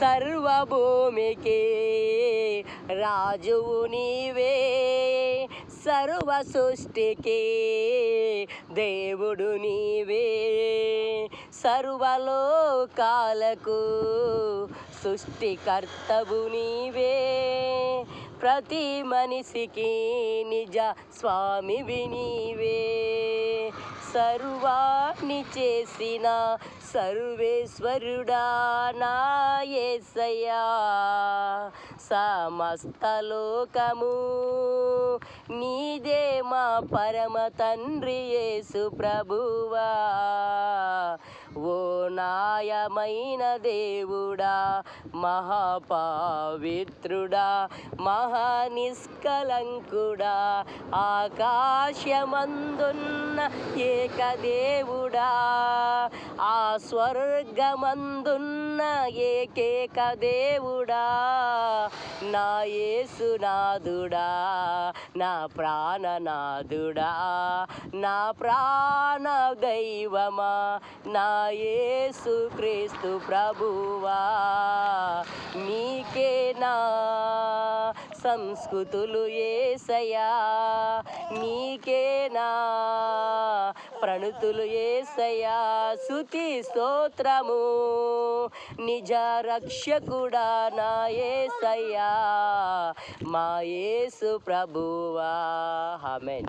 సర్వభూమికి రాజువు నీవే. సర్వ సృష్టికి దేవుడు నీవే. సర్వలోకాలకు సృష్టికర్తవు నీవే. ప్రతి మనిషికి నిజ స్వామి నీవే. సర్వాన్ని చేసిన సర్వేశ్వరుడా నా యేసయ్యా సమస్త లోకము నీదే మా పరమ తండ్రి యేసు ప్రభువా. ఓ నాయమైన దేవుడా మహాపావిత్రుడా మహానిష్కలంకుడా ఆకాశమందున్న ఏకదేవుడా ఆ స్వర్గమందున్న ఏకేక దేవుడా నా యేసునాథుడా నా ప్రాణనాథుడా నా ప్రాణ దైవమా నా యేసు క్రీస్తు ప్రభువా నీకేనా సంస్కృతులు ఏసయా నీకేనా ప్రణుతులు ఏసయా శృతి స్తోత్రము నిజ రక్షకుడా నా ఏసయ్యా మా యేసు ప్రభువా. హమెన్